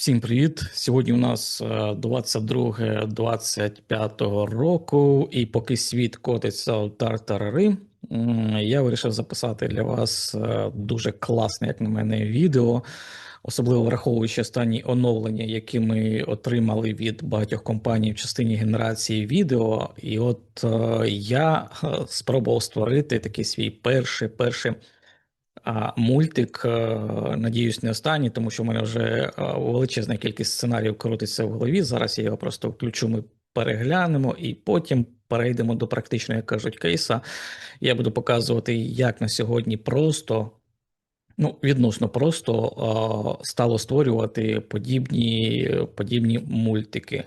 Всім привіт! Сьогодні у нас 22-25 року, і поки світ котиться в тартарари, я вирішив записати для вас е, дуже класне, як на мене, відео, особливо враховуючи останні оновлення, які ми отримали від багатьох компаній в частині генерації відео. І от е, я е, спробував створити такий свій перший перший. Мультик, е, надіюсь, не останній, тому що в мене вже е, величезна кількість сценаріїв крутиться в голові. Зараз я його просто включу, ми переглянемо, і потім перейдемо до практичного, як кажуть, кейса. Я буду показувати, як на сьогодні просто, ну, відносно просто е, стало створювати подібні, подібні мультики.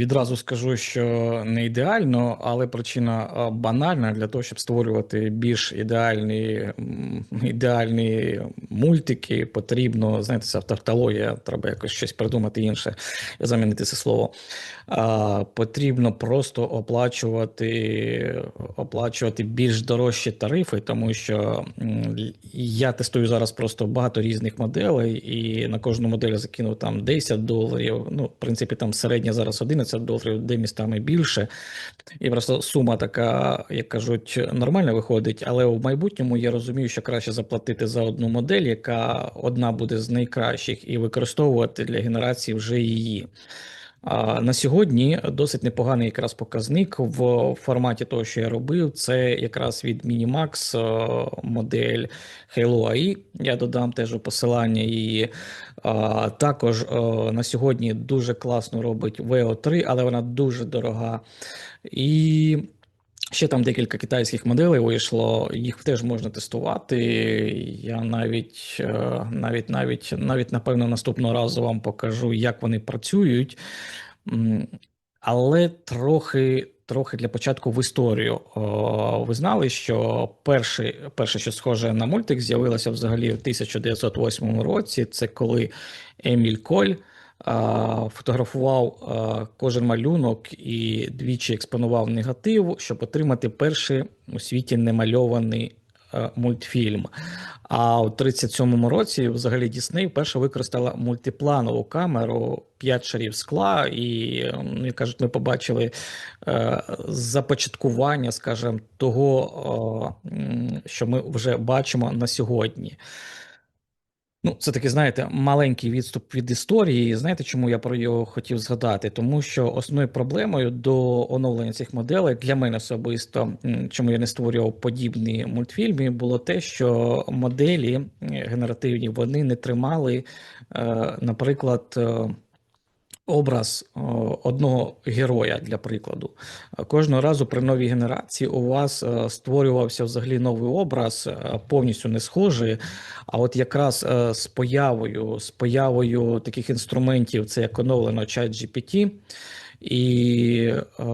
Відразу скажу, що не ідеально, але причина банальна для того, щоб створювати більш ідеальні, ідеальні мультики, потрібно, знаєте, це тавтологія, треба якось щось придумати інше, замінити це слово. А, Потрібно просто оплачувати, оплачувати більш дорожчі тарифи, тому що я тестую зараз просто багато різних моделей, і на кожну модель закинув там 10 доларів. Ну, в принципі, там середня зараз 11 доларів, де містами більше. І просто сума така, як кажуть, нормальна виходить. Але в майбутньому я розумію, що краще заплатити за одну модель, яка одна буде з найкращих, і використовувати для генерації вже її. На сьогодні досить непоганий якраз показник в форматі того, що я робив. Це якраз від Minimax е, модель Halo AI. Я додам теж посилання її. Також е, на сьогодні дуже класно робить VO3, але вона дуже дорога. І Ще там декілька китайських моделей вийшло, їх теж можна тестувати. Я навіть, е, навіть, навіть, навіть, напевно, наступного разу вам покажу, як вони працюють. Але трохи, трохи для початку в історію. Ви знали, що перше, перше, що схоже на мультик, з'явилося взагалі в 1908 році. Це коли Еміль Коль фотографував кожен малюнок і двічі експонував негатив, щоб отримати перший у світі немальований мультфільм. А у 37-му році взагалі Дісней вперше використала мультипланову камеру 5 шарів скла, і ну, як кажуть, ми побачили е, започаткування, скажімо, того, що ми вже бачимо на сьогодні. Ну, це таки, знаєте, маленький відступ від історії. Знаєте, чому я про його хотів згадати? Тому що основною проблемою до оновлення цих моделей для мене особисто, чому я не створював подібні мультфільми, було те, що моделі е, генеративні вони не тримали, е, наприклад. Образ одного героя для прикладу. Кожного разу при новій генерації у вас е, створювався взагалі новий образ, е, повністю не схожий. А от якраз е, з появою, з появою таких інструментів, це як оновлено ChatGPT, і е,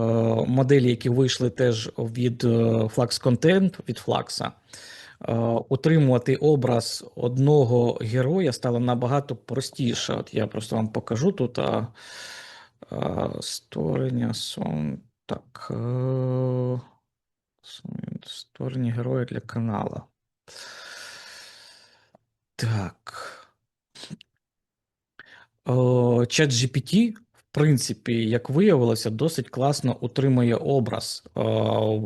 моделі, які вийшли теж від Flux Content, від Flux, е, утримувати образ одного героя стало набагато простіше. От я просто вам покажу тут а, а, створення сон. Так. е, Створення героя для канала. Так. Чат GPT, принципі, як виявилося, досить класно утримує образ.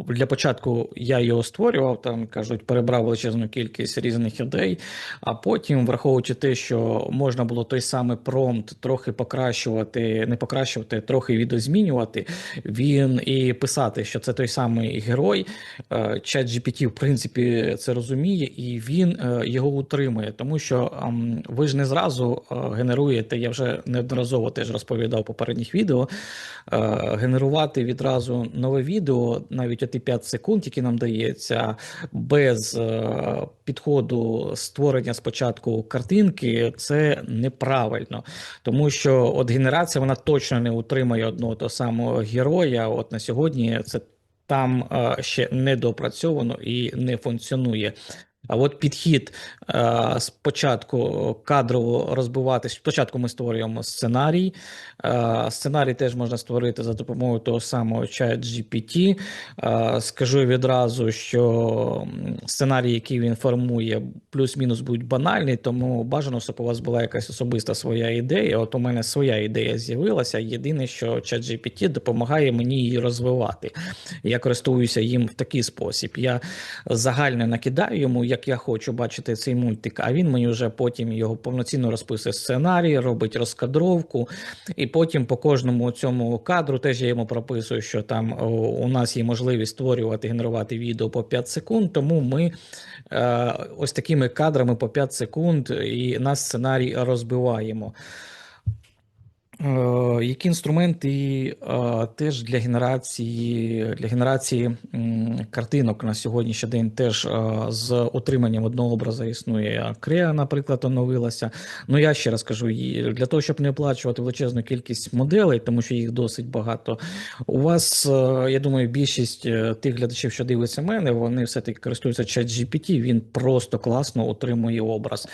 Для початку я його створював, там кажуть, перебрав величезну кількість різних ідей, а потім, враховуючи те, що можна було той самий промпт трохи покращувати, не покращувати, трохи відозмінювати, він і писати, що це той самий герой. Е, Чат GPT, в принципі, це розуміє, і він е, його утримує, тому що ем, ви ж не зразу е, генеруєте. Я вже неодноразово теж розповідав попередніх відео. е, Генерувати відразу нове відео, навіть оті 5 секунд, які нам дається, без е, підходу створення спочатку картинки, це неправильно, тому що от генерація вона точно не утримає одного того самого героя. От на сьогодні це там е, ще не допрацьовано і не функціонує. А от підхід е, спочатку кадрово розбиватись. Спочатку ми створюємо сценарій. Е, сценарій теж можна створити за допомогою того самого чат GPT. Е, скажу відразу, що сценарій, який він формує, плюс-мінус будуть банальні, тому бажано, щоб у вас була якась особиста своя ідея. От у мене своя ідея з'явилася. Єдине, що чат GPT допомагає мені її розвивати. Я користуюся їм в такий спосіб. Я загально накидаю йому, як я хочу бачити цей мультик, а він мені вже потім його повноцінно розписує сценарій, робить розкадровку, і потім по кожному цьому кадру теж я йому прописую, що там у нас є можливість створювати, генерувати відео по 5 секунд, тому ми е, ось такими кадрами по 5 секунд і наш сценарій розбиваємо. Е, Які інструменти е, теж для генерації для генерації картинок на сьогоднішній день теж е, з утриманням одного образу існує. Креа, наприклад, оновилася. Ну я ще раз кажу, для того, щоб не оплачувати величезну кількість моделей, тому що їх досить багато. У вас, я думаю, більшість тих глядачів, що дивляться мене, вони все-таки користуються чат GPT, Він просто класно утримує образ.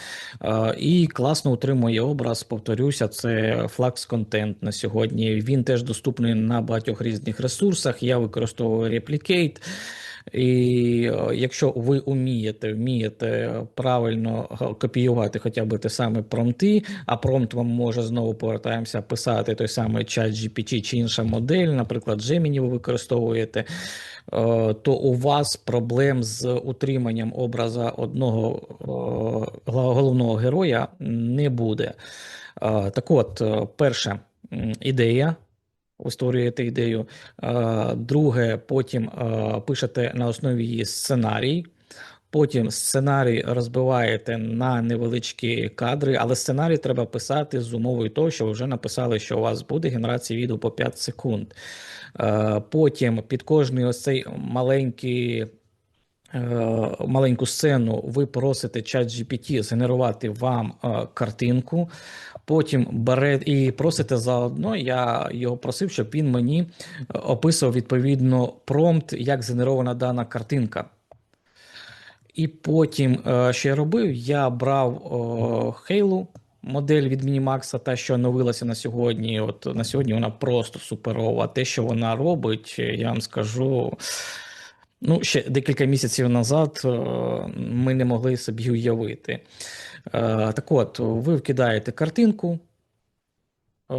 І класно утримує образ, повторюся, це флакс контент на сьогодні. Він теж доступний на багатьох різних ресурсах. Я використовую Replicate. І е, якщо ви вмієте, вмієте правильно е, копіювати хоча б те саме промпти, а промпт вам може знову повертаємося писати той самий чат GPT чи інша модель, наприклад, Gemini ви використовуєте, е, то у вас проблем з утриманням образа одного головного героя не буде. Так от, е, перша ідея. Ви створюєте ідею. Друге, потім е, пишете на основі її сценарій. Потім сценарій розбиваєте на невеличкі кадри, але сценарій треба писати з умовою того, що ви вже написали, що у вас буде генерація відео по 5 секунд. Е, Потім під кожний ось цей маленький маленьку сцену ви просите чат GPT згенерувати вам е, картинку. Потім бере і просите заодно. Я його просив, щоб він мені е, описував відповідно промпт, як згенерована дана картинка. І потім, е, що я робив, я брав Halo, модель від Minimax, та що оновилася на сьогодні. От на сьогодні вона просто суперова. Те, що вона робить, я вам скажу. Ну, ще декілька місяців назад е, ми не могли собі уявити. Е, Так от, ви вкидаєте картинку, е,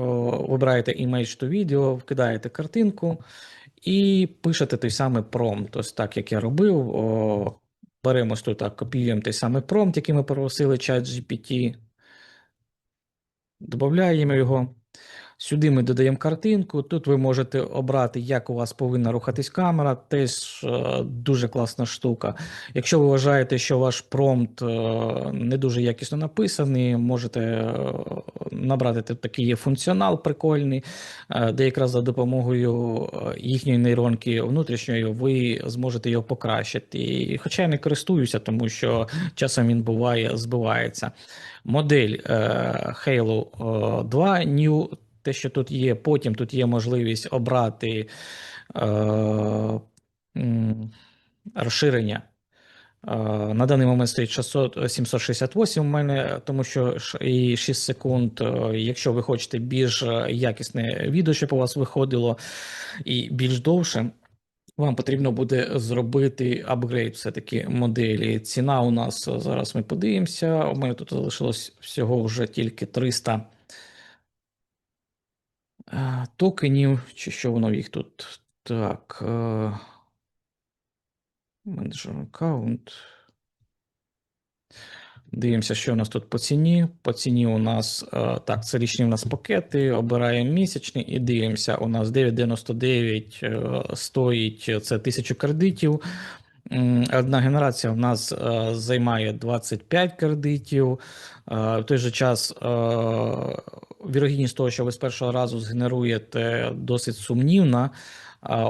вибираєте Image to Video, вкидаєте картинку і пишете той самий промпт. Ось так, як я робив. Беремо тут копіюємо той самий промпт, який ми просили чат GPT, додаємо його. Сюди ми додаємо картинку. Тут ви можете обрати, як у вас повинна рухатись камера. Теж е, дуже класна штука. Якщо ви вважаєте, що ваш промпт е, не дуже якісно написаний, можете е, набрати такий є функціонал прикольний, де якраз за допомогою їхньої нейронки внутрішньої ви зможете його покращити. Хоча я не користуюся, тому що часом він буває, збивається. Модель Halo е, 2 New те, що тут є, потім тут є можливість обрати е, розширення На даний момент стоїть 600, 768 у мене, тому що і 6 секунд. Е, Якщо ви хочете більш е, якісне відео, щоб у вас виходило, і більш довше, вам потрібно буде зробити апгрейд все-таки моделі. Ціна у нас е, зараз ми подивимося. У мене тут залишилось всього вже тільки 300 е, токенів, чи що воно їх тут. Так. е, Менеджер аккаунт. Дивимося, що у нас тут по ціні. По ціні у нас е, так, це річні у нас пакети. Обираємо місячні і дивимося. У нас 9,99 е, стоїть це 1000 кредитів. Одна генерація в нас е, займає 25 кредитів. Е, В той же час е, вірогідність того, що ви з першого разу згенеруєте, досить сумнівна.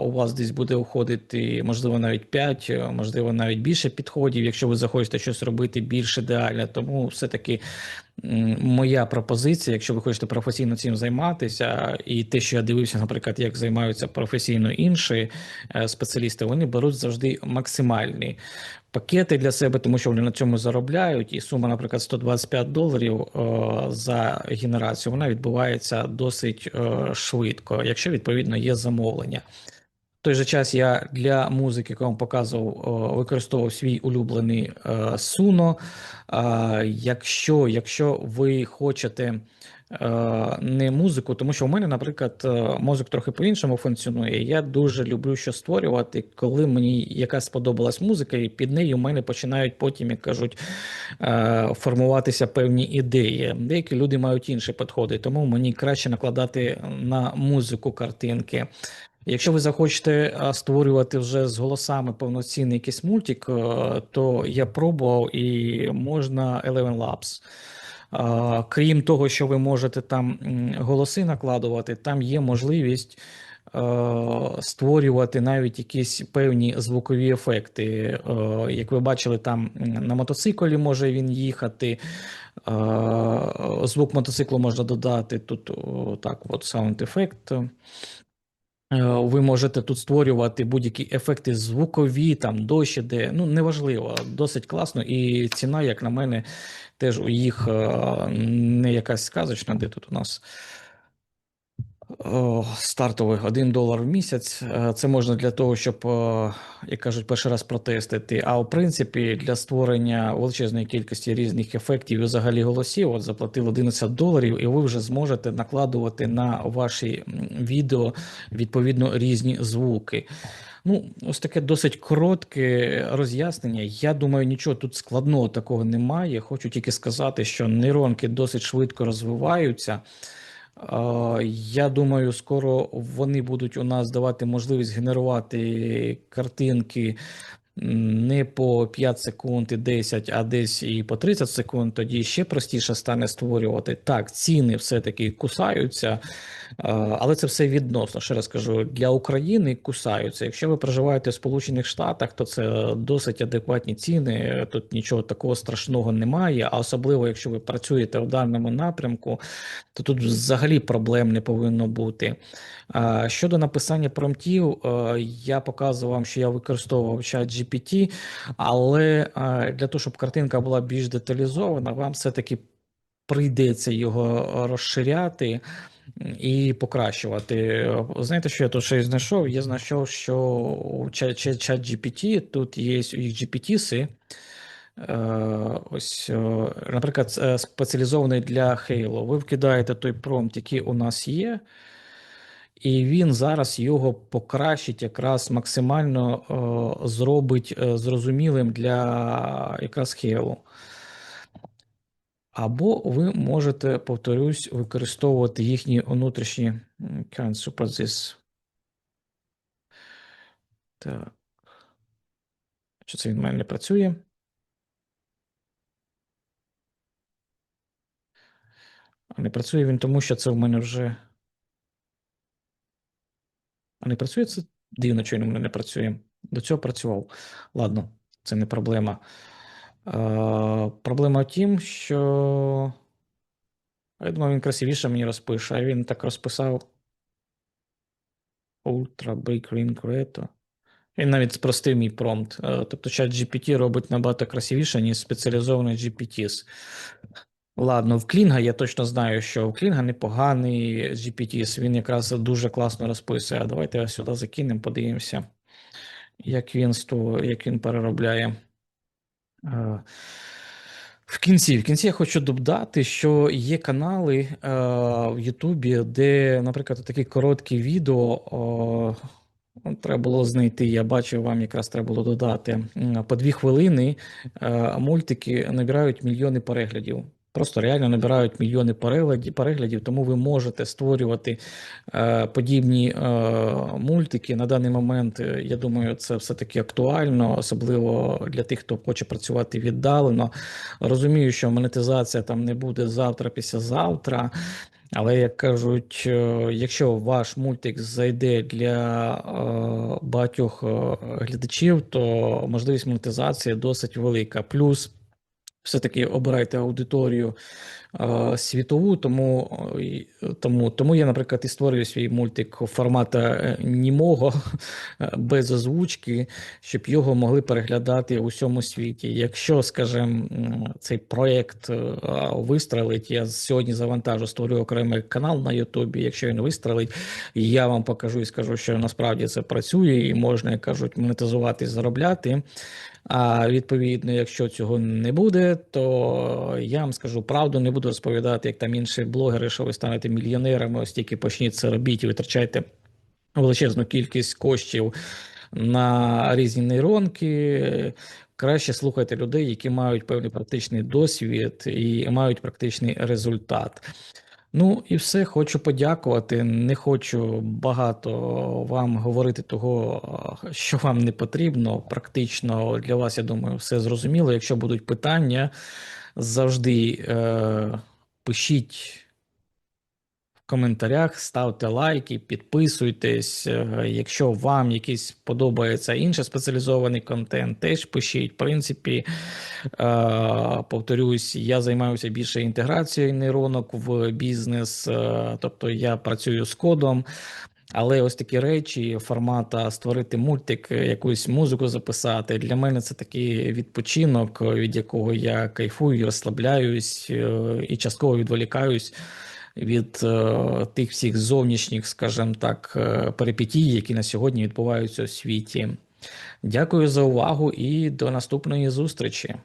У вас десь буде уходити, можливо, навіть 5, можливо, навіть більше підходів, якщо ви захочете щось робити більш ідеальне. Тому все-таки моя пропозиція, якщо ви хочете професійно цим займатися, і те, що я дивився, наприклад, як займаються професійно інші е, спеціалісти, вони беруть завжди максимальні пакети для себе, тому що вони на цьому заробляють. І сума, наприклад, 125 доларів е, за генерацію, вона відбувається досить е, швидко, якщо відповідно є замовлення. Той же час я для музики, яку вам показував, використовував свій улюблений е, Suno. А, Якщо, якщо ви хочете е, не музику, тому що у мене, наприклад, е, мозок трохи по-іншому функціонує. Я дуже люблю що створювати, коли мені якась сподобалась музика, і під нею у мене починають потім, як кажуть, е, формуватися певні ідеї. Деякі люди мають інші підходи, тому мені краще накладати на музику картинки. Якщо ви захочете створювати вже з голосами повноцінний якийсь мультик, е, то я пробував і можна Eleven Labs. Крім того, що ви можете там голоси накладувати, там є можливість е, створювати навіть якісь певні звукові ефекти. Е, Як ви бачили, там на мотоциклі може він їхати. Звук мотоциклу можна додати тут так, от саунд ефект. Е, Ви можете тут створювати будь-які ефекти звукові, там дощ де ну неважливо, досить класно. І ціна, як на мене, теж у їх е, не якась сказочна, де тут у нас стартовий 1 долар в місяць. Е, Це можна для того, щоб, е, як кажуть, перший раз протестити. А в принципі, для створення величезної кількості різних ефектів і взагалі голосів, от заплатили 11 доларів, і ви вже зможете накладувати на ваші відео відповідно різні звуки. Ну, ось таке досить коротке роз'яснення. Я думаю, нічого тут складного такого немає. Хочу тільки сказати, що нейронки досить швидко розвиваються. Я думаю, скоро вони будуть у нас давати можливість генерувати картинки не по 5 секунд і 10, а десь і по 30 секунд. Тоді ще простіше стане створювати. Так, ціни все-таки кусаються, е, але це все відносно. Ще раз кажу, для України кусаються. Якщо ви проживаєте в Сполучених Штатах, то це досить адекватні ціни. Тут нічого такого страшного немає. А особливо, якщо ви працюєте в даному напрямку, то тут взагалі проблем не повинно бути. Щодо написання промптів, е, я показував вам, що я використовував чат GPT, але е, для того, щоб картинка була більш деталізована, вам все-таки прийдеться його розширяти і покращувати. Знаєте, що я тут ще знайшов? Я знайшов, що у чат GPT тут є у їх GPT-си. Е, Ось, е, наприклад, е, спеціалізований для Halo. Ви вкидаєте той промпт, який у нас є, і він зараз його покращить, якраз максимально е, зробить е, зрозумілим для якраз Halo. Або ви можете, повторюсь, використовувати їхні внутрішні м, can this. Так. Що це він в мене не працює? Не працює він тому, що це в мене вже. Не працює це дивно, що він у мене не працює. До цього працював. Ладно, це не проблема. Е, проблема в тім, що. Я думав, він красивіше мені розпише, а він так розписав. Ultra Break Ring Reto. Він навіть спростив мій промпт. Е, Тобто чат GPT робить набагато красивіше, ніж спеціалізований GPTs. Ладно, в Клінга я точно знаю, що в Клінга непоганий GPTs, він якраз дуже класно розписує. Давайте сюди закинемо, подивимося, як він, як він переробляє. Е, В кінці, в кінці я хочу додати, що є канали е, в Ютубі, де, наприклад, такі короткі відео е, треба було знайти. Я бачив, вам якраз треба було додати. По дві хвилини е, мультики набирають мільйони переглядів. Просто реально набирають мільйони переглядів, тому ви можете створювати е, подібні е, мультики. На даний момент, е, я думаю, це все-таки актуально, особливо для тих, хто хоче працювати віддалено. Розумію, що монетизація там не буде завтра, післязавтра. Але як кажуть, е, якщо ваш мультик зайде для е, багатьох глядачів, то можливість монетизації досить велика. Плюс все-таки обирайте аудиторію е, світову, тому, е, тому, тому я, наприклад, і створюю свій мультик формата е, німого е, без озвучки, щоб його могли переглядати у всьому світі. Якщо, скажімо, цей проєкт вистрелить, я сьогодні завантажу, створю окремий канал на Ютубі. Якщо він вистрелить, я вам покажу і скажу, що насправді це працює і можна, як кажуть, монетизувати заробляти. А відповідно, якщо цього не буде, то я вам скажу правду, не буду розповідати, як там інші блогери, що ви станете мільйонерами, ось тільки почніть це робіть і витрачайте величезну кількість коштів на різні нейронки. Краще слухайте людей, які мають певний практичний досвід і мають практичний результат. Ну і все, хочу подякувати. Не хочу багато вам говорити того, що вам не потрібно. Практично для вас, я думаю, все зрозуміло. Якщо будуть питання, завжди е, пишіть коментарях, ставте лайки, підписуйтесь. Е, Якщо вам якийсь подобається інший спеціалізований контент, теж пишіть. В принципі, е, повторюсь, я займаюся більше інтеграцією нейронок в бізнес, е, тобто я працюю з кодом. Але ось такі речі, формата створити мультик, якусь музику записати. Для мене це такий відпочинок, від якого я кайфую, розслабляюсь і частково відволікаюсь від е, тих всіх зовнішніх, скажімо так, е, перипетій, які на сьогодні відбуваються у світі. Дякую за увагу і до наступної зустрічі.